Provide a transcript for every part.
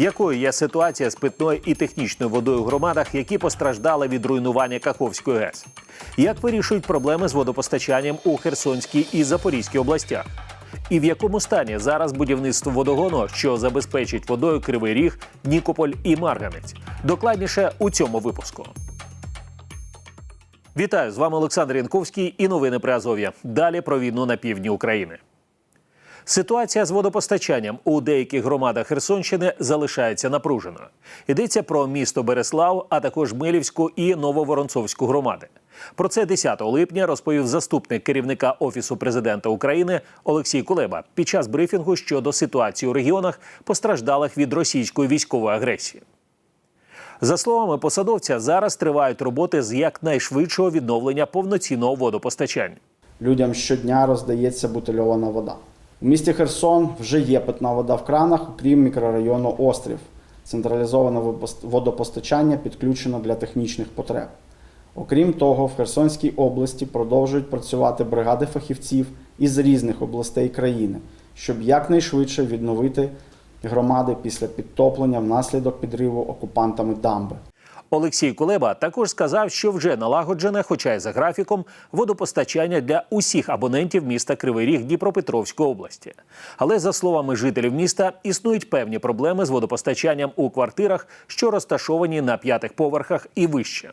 Якою є ситуація з питною і технічною водою в громадах, які постраждали від руйнування Каховської ГЕС? Як вирішують проблеми з водопостачанням у Херсонській і Запорізькій областях? І в якому стані зараз будівництво водогону, що забезпечить водою Кривий Ріг, Нікополь і Марганець? Докладніше у цьому випуску. Вітаю з вами Олександр Янковський і новини при Азов'я. Далі про війну на півдні України. Ситуація з водопостачанням у деяких громадах Херсонщини залишається напруженою. Йдеться про місто Береслав, а також Милівську і Нововоронцовську громади. Про це 10 липня розповів заступник керівника офісу президента України Олексій Кулеба під час брифінгу щодо ситуації у регіонах, постраждалих від російської військової агресії. За словами посадовця, зараз тривають роботи з якнайшвидшого відновлення повноцінного водопостачання. Людям щодня роздається бутильована вода. У місті Херсон вже є питна вода в кранах, окрім мікрорайону Острів. Централізоване водопостачання підключено для технічних потреб. Окрім того, в Херсонській області продовжують працювати бригади фахівців із різних областей країни, щоб якнайшвидше відновити громади після підтоплення внаслідок підриву окупантами дамби. Олексій Кулеба також сказав, що вже налагоджене, хоча й за графіком, водопостачання для усіх абонентів міста Кривий Ріг Дніпропетровської області. Але за словами жителів міста, існують певні проблеми з водопостачанням у квартирах, що розташовані на п'ятих поверхах і вище.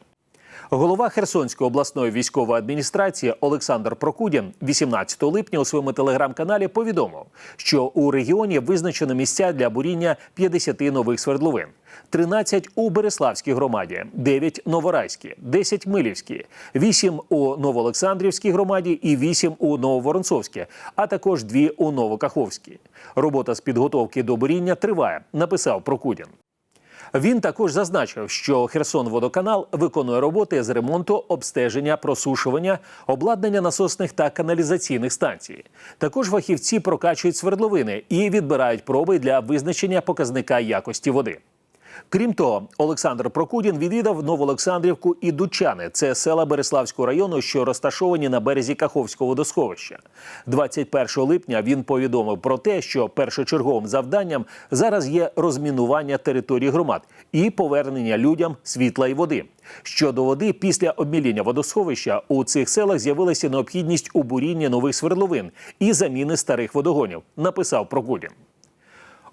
Голова Херсонської обласної військової адміністрації Олександр Прокудін 18 липня у своєму телеграм-каналі повідомив, що у регіоні визначено місця для буріння 50 нових свердловин. 13 у Береславській громаді, 9 Новорайській, 10 Милівській, 8 у Новоолександрівській громаді і 8 у Нововоронцовській, а також 2 у Новокаховській. Робота з підготовки до буріння триває, написав Прокудін. Він також зазначив, що Херсон-Водоканал виконує роботи з ремонту, обстеження, просушування, обладнання насосних та каналізаційних станцій. Також фахівці прокачують свердловини і відбирають проби для визначення показника якості води. Крім того, Олександр Прокудін відвідав Новоолександрівку і Дучани. Це села Береславського району, що розташовані на березі Каховського водосховища. 21 липня він повідомив про те, що першочерговим завданням зараз є розмінування території громад і повернення людям світла і води. Щодо води, після обміління водосховища у цих селах з'явилася необхідність у бурінні нових свердловин і заміни старих водогонів, написав Прокудін.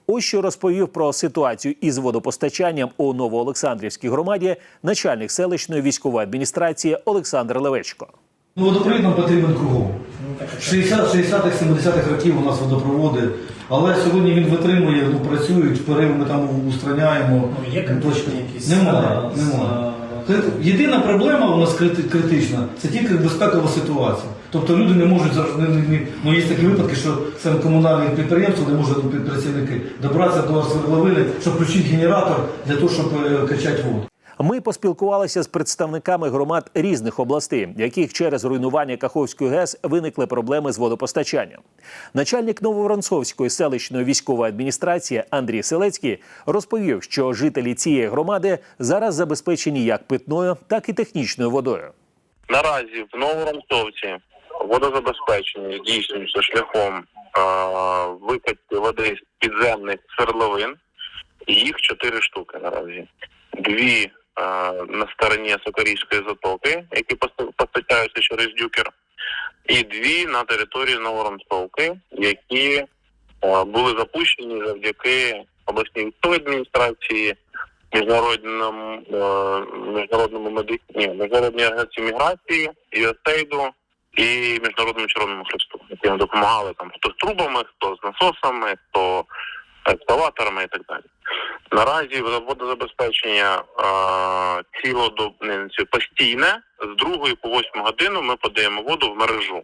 Ось що розповів про ситуацію із водопостачанням у Новоолександрівській громаді начальник селищної військової адміністрації Олександр Левечко. Ну, водопровід нам потрібен кругом. 60 60-х, 70-х років у нас водопроводи, але сьогодні він витримує, ну, працюють, перериви ми там устраняємо. Ну, є конкретні якісь Немає, немає. е, Єдина проблема у нас критична це тільки безпекова ситуація. Тобто люди не можуть не- не- ну є такі випадки, що це комунальне підприємство, де можуть працівники добратися до свердловини, щоб включити генератор для того, щоб е, качати воду. Ми поспілкувалися з представниками громад різних областей, в яких через руйнування Каховської ГЕС виникли проблеми з водопостачанням. Начальник Нововоронцовської селищної військової адміністрації Андрій Селецький розповів, що жителі цієї громади зараз забезпечені як питною, так і технічною водою. Наразі в Новоронцовці водозабезпечення здійснюється шляхом викачки води з підземних свердловин. Їх чотири штуки наразі. Дві на стороні Сокорівської затоки, які постачаються через дюкер, і дві на території Новоронцовки, які були запущені завдяки обласній адміністрації, міжнародному міжнародному меди... Міжнародній агенції міграції, ЮСЕЙДу і міжнародному Червоному Хресту, які нам допомагали там хто з трубами, хто з насосами, хто екскаваторами і так далі. Наразі водозабезпечення е, цілодоб... не, постійне з другої по восьму годину ми подаємо воду в мережу.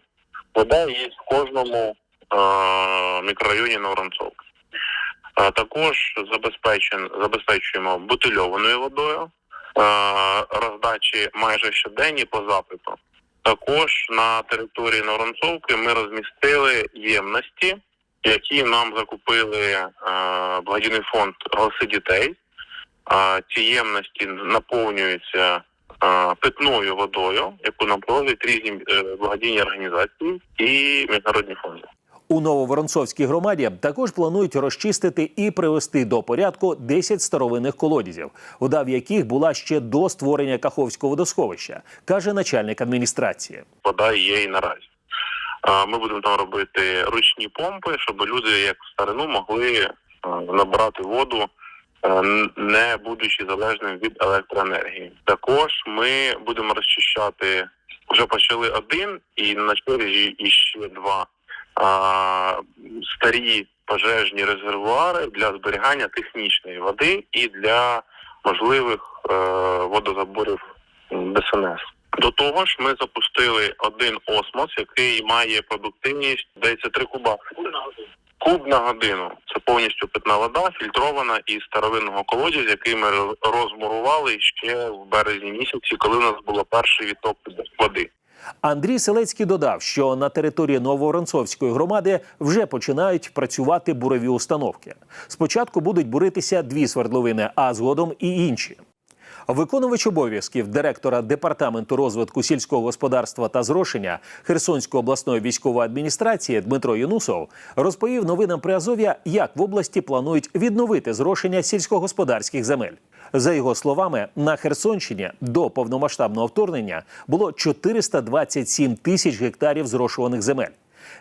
Вода є в кожному е, мікрорайоні Новоронцовки. Е, Також забезпечуємо бутильованою водою, роздачі майже щоденні по запиту. Також на території Новоронцовки ми розмістили ємності, які нам закупили е, благодійний фонд Голоси дітей. Е, Ці ємності наповнюються е, питною водою, яку нам проводять різні е, благодійні організації і міжнародні фонди. У Нововоронцовській громаді також планують розчистити і привести до порядку 10 старовинних колодязів, вода в яких була ще до створення Каховського водосховища, каже начальник адміністрації. Вода є і наразі. Ми будемо там робити ручні помпи, щоб люди, як старину, могли е, набирати воду, е, не будучи залежним від електроенергії. Також ми будемо розчищати. Вже почали один, і на черзі іще два а, старі пожежні резервуари для зберігання технічної води і для можливих е, водозаборів ДСНС. До того ж, ми запустили один осмос, який має продуктивність здається 3 куба. Куб на годину. Це повністю питна вода, фільтрована із старовинного колодязя, який ми роз- розмурували ще в березні місяці, коли у нас було перший відток води. Андрій Селецький додав, що на території Нововоронцовської громади вже починають працювати бурові установки. Спочатку будуть буритися дві свердловини, а згодом і інші. Виконувач обов'язків директора департаменту розвитку сільського господарства та зрошення Херсонської обласної військової адміністрації Дмитро Юнусов розповів новинам Приазов'я, як в області планують відновити зрошення сільськогосподарських земель. За його словами, на Херсонщині до повномасштабного вторгнення було 427 тисяч гектарів зрошуваних земель.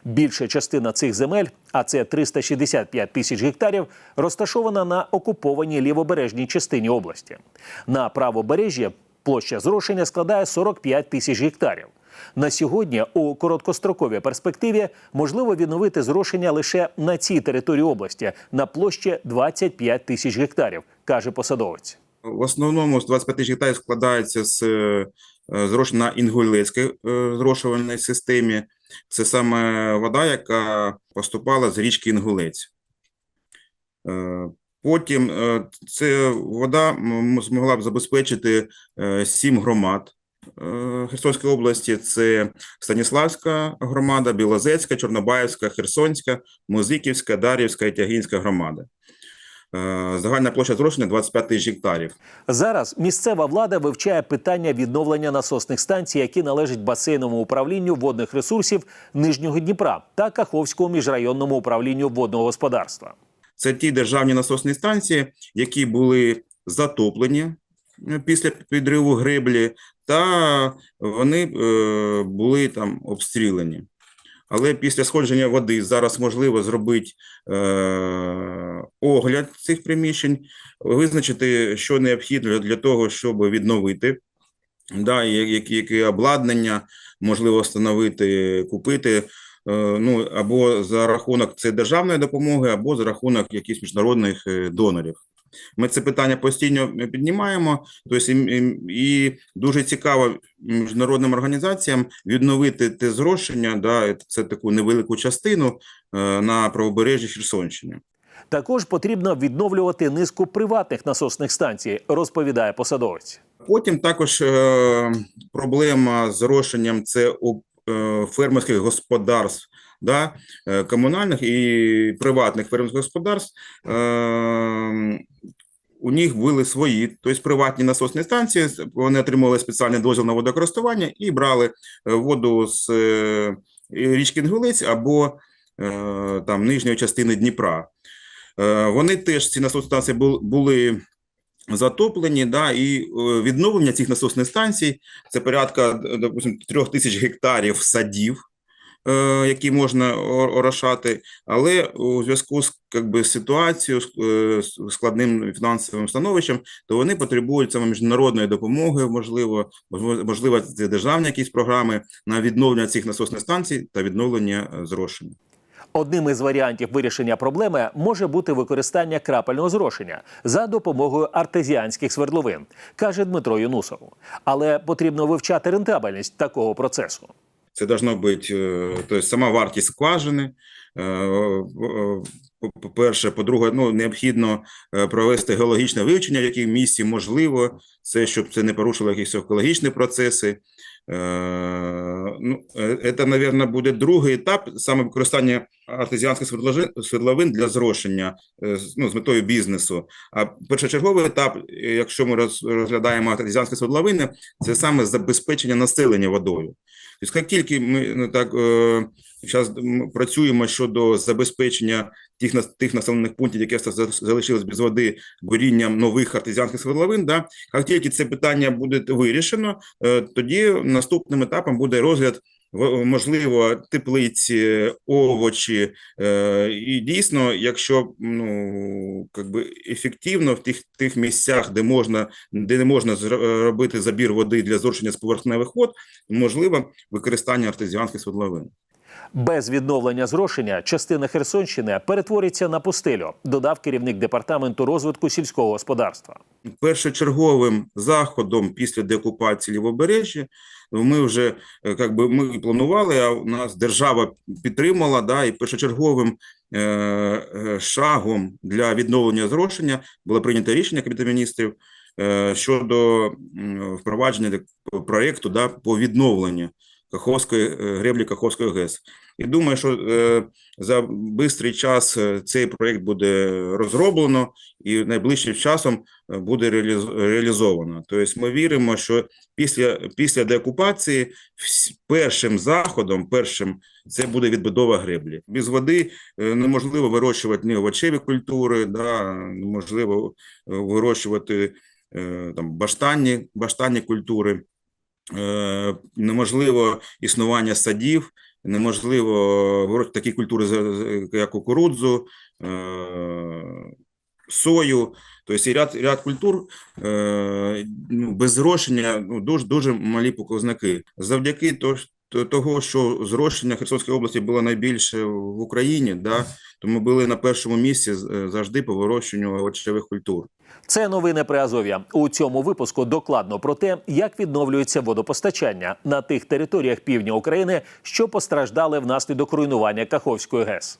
Більша частина цих земель, а це 365 тисяч гектарів, розташована на окупованій лівобережній частині області. На правобережжі площа зрошення складає 45 тисяч гектарів. На сьогодні у короткостроковій перспективі можливо відновити зрошення лише на цій території області на площі 25 тисяч гектарів, каже посадовець. В основному з 25 тисяч гектарів складається з е, зрошень на інгулецькій е, зрошувальній системі. Це саме вода, яка поступала з річки Інгулець. Е, Потім ця вода змогла б забезпечити сім громад Херсонської області. Це Станіславська громада, Білозецька, Чорнобаївська, Херсонська, Музиківська, Дар'ївська і Тягінська громада. Е, Загальна площа зрошення 25 тисяч гектарів. Зараз місцева влада вивчає питання відновлення насосних станцій, які належать басейновому управлінню водних ресурсів Нижнього Дніпра та Каховському міжрайонному управлінню водного господарства. Це ті державні насосні станції, які були затоплені е, після підриву греблі, та вони е, були там обстріляні. Але після сходження води зараз можливо зробити е, огляд цих приміщень, визначити, що необхідно для- для того, щоб відновити, да, які, які обладнання можливо встановити, купити. Е, ну або за рахунок це державної допомоги, або за рахунок якихось міжнародних е, донорів. Ми це питання постійно піднімаємо. Тобто, і, і, дуже цікаво міжнародним організаціям відновити те зрошення, да, це таку невелику частину е, на правобережжі Херсонщини. Також потрібно відновлювати низку приватних насосних станцій, розповідає посадовець. Потім також е, проблема з зрошенням це у е, фермерських господарств, да, е, комунальних і приватних фермерських господарств. Е, у них були свої, тобто приватні насосні станції, вони отримували спеціальний дозвіл на водокористування і брали е, воду з е, річки Інгулець або там нижньої частини Дніпра. Вони теж ці насосні станції були затоплені, да, і відновлення цих насосних станцій це порядка, допустим, трьох тисяч гектарів садів, які можна орошати, але у зв'язку з как би, ситуацією, е, складним фінансовим становищем, то вони потребують саме міжнародної допомоги, можливо, можливо, можливо, це державні якісь програми на відновлення цих насосних станцій та відновлення е, зрошення. Одним із варіантів вирішення проблеми може бути використання крапельного зрошення за допомогою артезіанських свердловин, каже Дмитро Юнусов. Але потрібно вивчати рентабельність такого процесу. Це должно бути е, тобто сама вартість скважини. е, е, по- По-перше, по-друге, ну необхідно провести геологічне вивчення, в якому місці можливо, це щоб це не порушило якісь екологічні процеси. Ну, це, мабуть, буде другий етап саме використання артезіанських свердловин- для зрошення ну, з метою бізнесу. А першочерговий етап, якщо ми розглядаємо артезіанські свердловини, це саме забезпечення населення водою. Тобто, як тільки ми ну, так е, зараз працюємо щодо забезпечення тих тих населених пунктів, які залишились без води горінням нових артезіанських свердловин, да, як тільки це питання буде вирішено, е, тоді наступним етапом буде розгляд можливо теплиці, овочі, Е, І дійсно, якщо ну как би ефективно в тих тих місцях, де можна де не можна зро- робити забір води для зрошення з поверхневих вод, можливо використання артезіанських свердловин. Без відновлення зрошення частина Херсонщини перетвориться на пустелю, додав керівник департаменту розвитку сільського господарства. Першочерговим заходом після деокупації лівобережжя ми вже як би ми планували, а нас держава підтримала, да, і першочерговим е, е, шагом для відновлення зрошення було прийнято рішення Кабінету міністрів е, щодо впровадження проєкту да, по відновленню Каховської е, греблі Каховської ГЕС. І думаю, що е, за швидкий час е, цей проєкт буде розроблено і найближчим часом е, буде реаліз- реалізовано. Тобто ми віримо, що після, після деокупації першим заходом, першим це буде відбудова греблі. Без води е, неможливо вирощувати ні овочеві культури, да, неможливо вирощувати е, там баштанні, баштанні культури, неможливо існування садів, неможливо вирощувати такі культури, як кукурудзу, е, сою, тобто ряд, ряд культур е, ну, без зрошення ну, дуже, дуже малі показники. Завдяки того, що зрошення Херсонської області було найбільше в Україні, да, то ми були на першому місці е, завжди по вирощенню овочевих культур. Це новини при Азов'я. У цьому випуску докладно про те, як відновлюється водопостачання на тих територіях півдня України, що постраждали внаслідок руйнування Каховської ГЕС.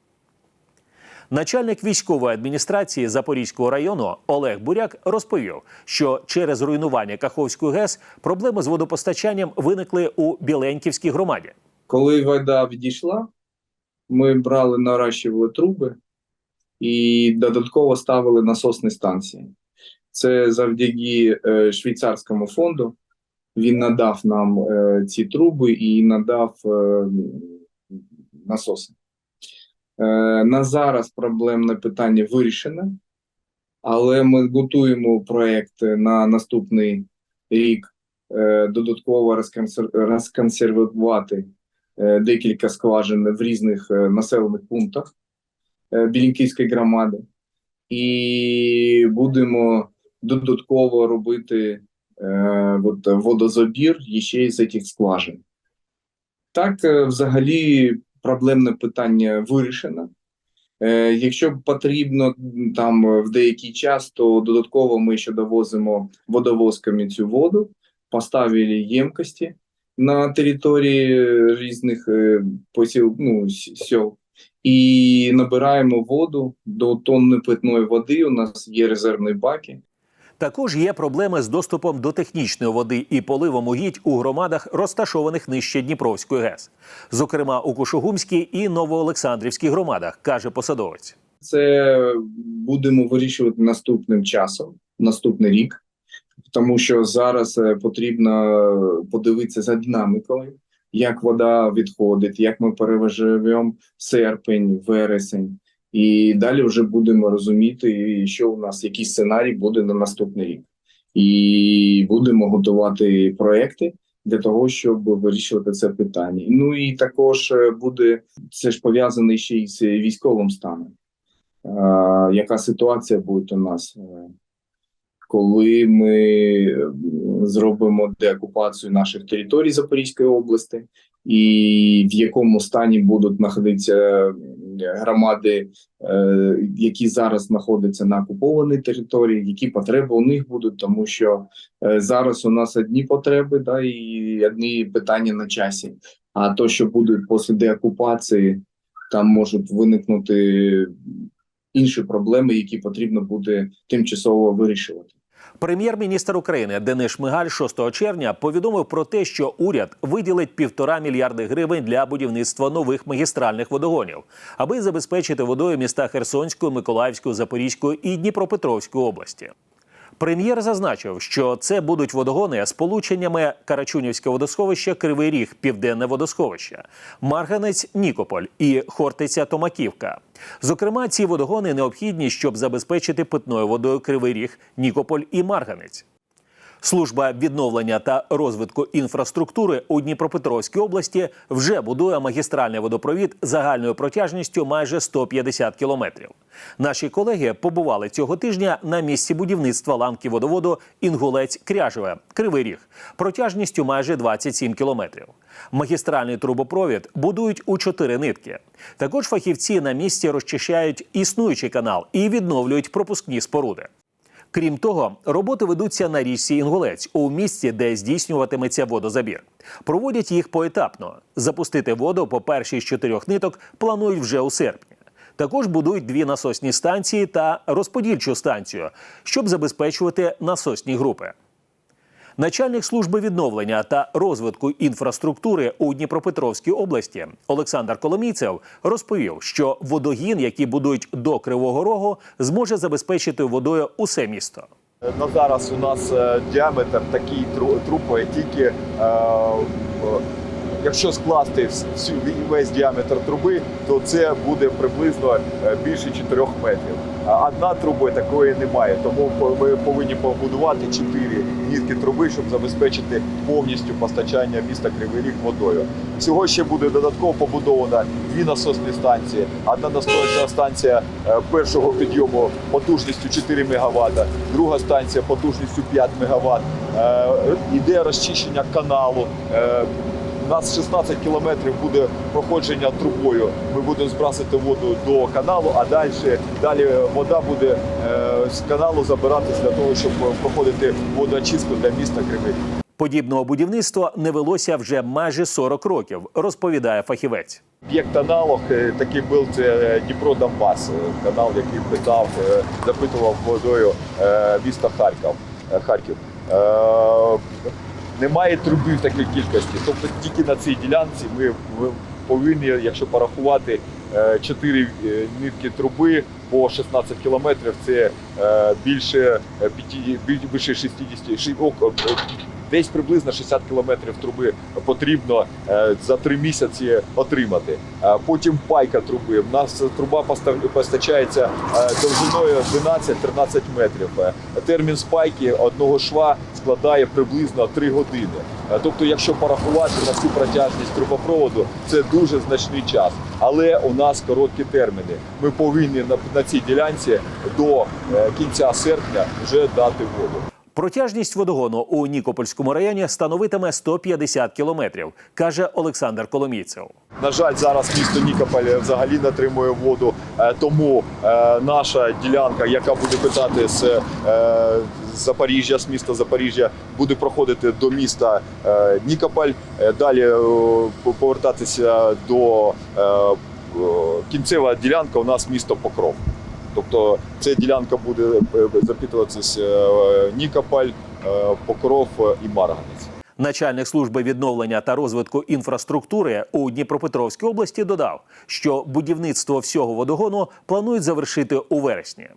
Начальник військової адміністрації Запорізького району Олег Буряк розповів, що через руйнування Каховської ГЕС проблеми з водопостачанням виникли у Біленьківській громаді. Коли вода відійшла, ми брали, наращували труби і додатково ставили насосні станції. Це завдяки е, швейцарському фонду. Він надав нам е, ці труби і надав е, насоси. Е, на зараз проблемне питання вирішене, але ми готуємо проєкт на наступний рік е, додатково розконсер- розконсервувати е, декілька скважин в різних населених пунктах Білінківської громади, і будемо додатково робити водозабір ще з цих скважин. Так, взагалі, проблемне питання вирішено. Е, Якщо потрібно там в деякий час, то додатково ми ще довозимо водовозками цю воду, поставили ємкості на території різних е, посіл, ну, с- сел, і набираємо воду до тонни питної води. У нас є резервні баки. Також є проблеми з доступом до технічної води і поливом угідь у громадах, розташованих нижче Дніпровської ГЕС, зокрема у Кушугумській і Новоолександрівській громадах, каже посадовець. Це будемо вирішувати наступним часом, наступний рік, тому що зараз е, потрібно подивитися за динамікою, як вода відходить, як ми переживемо серпень, вересень. І далі вже будемо розуміти, що у нас який сценарій буде на наступний рік, і будемо готувати проекти для того, щоб вирішувати це питання. Ну і також е, буде це ж пов'язане ще й з військовим станом. Е, яка ситуація буде у нас, е, коли ми зробимо деокупацію наших територій Запорізької області, і в якому стані будуть знаходитися громади, е, які зараз знаходяться на окупованій території, які потреби у них будуть, тому що е, зараз у нас одні потреби, да, і одні питання на часі. А то, що буде після деокупації, там можуть виникнути інші проблеми, які потрібно буде тимчасово вирішувати. Прем'єр-міністр України Денис Шмигаль 6 червня повідомив про те, що уряд виділить півтора мільярди гривень для будівництва нових магістральних водогонів, аби забезпечити водою міста Херсонської, Миколаївської, Запорізької і Дніпропетровської області. Прем'єр зазначив, що це будуть водогони з полученнями Карачунівське водосховище, Кривий Ріг, Південне водосховище, Марганець, Нікополь і Хортиця Томаківка. Зокрема, ці водогони необхідні, щоб забезпечити питною водою Кривий Ріг, Нікополь і Марганець. Служба відновлення та розвитку інфраструктури у Дніпропетровській області вже будує магістральний водопровід загальною протяжністю майже 150 кілометрів. Наші колеги побували цього тижня на місці будівництва ланки водоводу Інгулець Кряжеве Кривий Ріг протяжністю майже 27 кілометрів. Магістральний трубопровід будують у чотири нитки. Також фахівці на місці розчищають існуючий канал і відновлюють пропускні споруди. Крім того, роботи ведуться на річці Інгулець у місці, де здійснюватиметься водозабір. Проводять їх поетапно. Запустити воду по першій з чотирьох ниток планують вже у серпні. Також будують дві насосні станції та розподільчу станцію, щоб забезпечувати насосні групи. Начальник служби відновлення та розвитку інфраструктури у Дніпропетровській області Олександр Коломійцев розповів, що водогін, який будують до Кривого Рогу, зможе забезпечити водою усе місто. На зараз у нас е, діаметр такий тру- труби, тільки е, якщо скласти вс- всю весь діаметр труби, то це буде приблизно е, більше 4 метрів. Одна труба такої немає, тому ми повинні побудувати 4 нітки труби, щоб забезпечити повністю постачання міста Кривий Ріг водою. Всього ще буде додатково побудовано дві насосні станції. Одна насосна станція е, першого підйому потужністю 4 МВт, друга станція потужністю 5 МВт. Іде розчищення каналу. Е, нас 16 кілометрів буде проходження трубою. Ми будемо збрасити воду до каналу, а далі, далі вода буде е, з каналу забиратись для того, щоб проходити водоочистку для міста Кривий. Подібного будівництва не велося вже майже 40 років, розповідає фахівець. Об'єкт аналог е, такий був це Дніпро Донбас, е, канал, який питав, е, запитував водою е, міста Харків. е, Харків. Е, Немає труби в такій кількості. Тобто тільки на цій ділянці ми повинні, якщо порахувати, 4 нитки труби по 16 кілометрів, це е, більше е, 50 більше 60, ши- о, о, десь приблизно 60 кілометрів труби потрібно е, за три місяці отримати. Е, Потім пайка труби. У нас труба постачається е, довжиною 12-13 метрів. Е, Термін спайки одного шва складає приблизно 3 години. Е, Тобто, якщо порахувати на всю протяжність трубопроводу, це дуже значний час. Але у нас короткі терміни. Ми повинні на, цій ділянці до е, кінця серпня вже дати воду. Протяжність водогону у Нікопольському районі становитиме 150 кілометрів, каже Олександр Коломійцев. На жаль, зараз місто Нікополь взагалі не отримує воду, е, тому е, наша ділянка, яка буде питати з е, Запоріжжя, з міста Запоріжжя, буде проходити до міста Нікополь, далі повертатися до кінцева ділянка у нас місто Покров. Тобто ця ділянка буде е, запитуватися е, Нікополь, е, Покров і Марганець. Начальник служби відновлення та розвитку інфраструктури у Дніпропетровській області додав, що будівництво всього водогону планують завершити у вересні.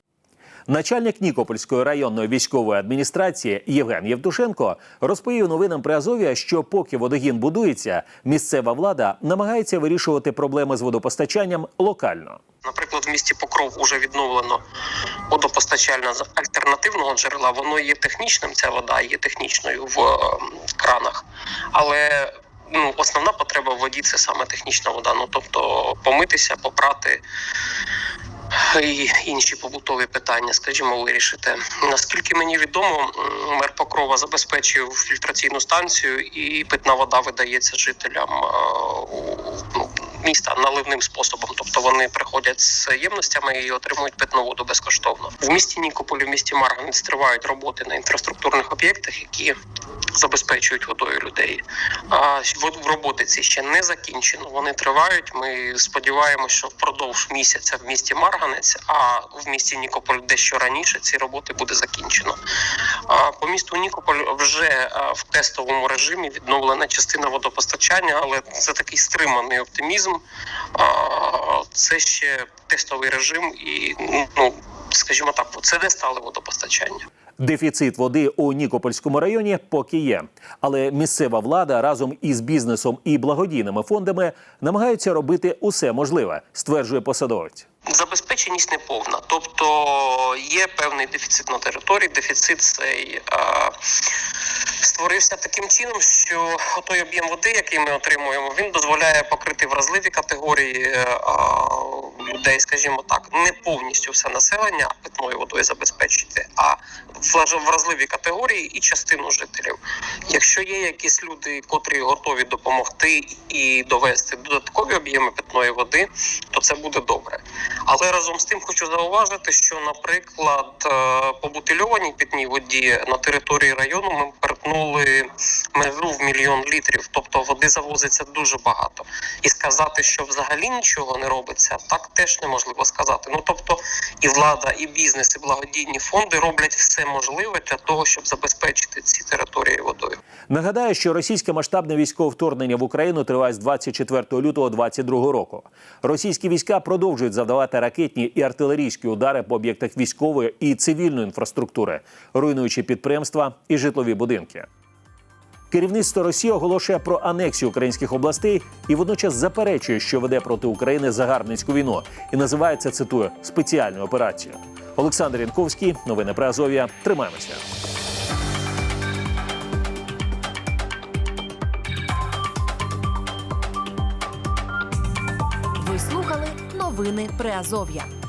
Начальник Нікопольської районної військової адміністрації Євген Євтушенко розповів новинам при Азові, що поки водогін будується, місцева влада намагається вирішувати проблеми з водопостачанням локально. Наприклад, в місті Покров уже відновлено водопостачальне з альтернативного джерела. Воно є технічним. Ця вода є технічною в е, кранах, але ну, основна потреба в воді це саме технічна вода. Ну тобто помитися, попрати. І інші побутові питання, скажімо, вирішити. Наскільки мені відомо, мер Покрова забезпечив фільтраційну станцію, і питна вода видається жителям е, ну, міста наливним способом. Тобто вони приходять з ємностями і отримують питну воду безкоштовно. В місті Нікополі, в місті Марганець тривають роботи на інфраструктурних об'єктах, які забезпечують водою людей. А роботи ці ще не закінчено. Вони тривають. Ми сподіваємося, що впродовж місяця в місті Марганець, а в місті Нікополь дещо раніше ці роботи буде закінчено. А по місту Нікополь вже в тестовому режимі відновлена частина водопостачання, але це такий стриманий оптимізм. Це ще тестовий режим, і ну скажімо так, це не стало водопостачання. Дефіцит води у Нікопольському районі поки є, але місцева влада разом із бізнесом і благодійними фондами намагаються робити усе можливе, стверджує посадовець. Забезпеченість не повна, тобто є певний дефіцит на території. Дефіцит цей е, створився таким чином, що той об'єм води, який ми отримуємо, він дозволяє покрити вразливі категорії е, людей, скажімо так, не повністю все населення питною водою забезпечити, а вразливі категорії і частину жителів. Якщо є якісь люди, котрі готові допомогти і довести додаткові об'єми питної води, то це буде добре. Але разом з тим хочу зауважити, що, наприклад, е, по бутильованій питній воді на території району ми перетнули межу в мільйон літрів, тобто води завозиться дуже багато. І сказати, що взагалі нічого не робиться, так теж неможливо сказати. Ну тобто, і влада, і бізнес, і благодійні фонди роблять все можливе для того, щоб забезпечити ці території водою. Нагадаю, що російське масштабне військове вторгнення в Україну триває з 24 лютого 2022 року. Російські війська продовжують завдавати ракетні і артилерійські удари по об'єктах військової і цивільної інфраструктури, руйнуючи підприємства і житлові будинки. Керівництво Росії оголошує про анексію українських областей і водночас заперечує, що веде проти України загарбницьку війну, і називає це, цитую спеціальною операцією. Олександр Янковський, новини про Азов'я. Тримаємося. Новини Приазов'я.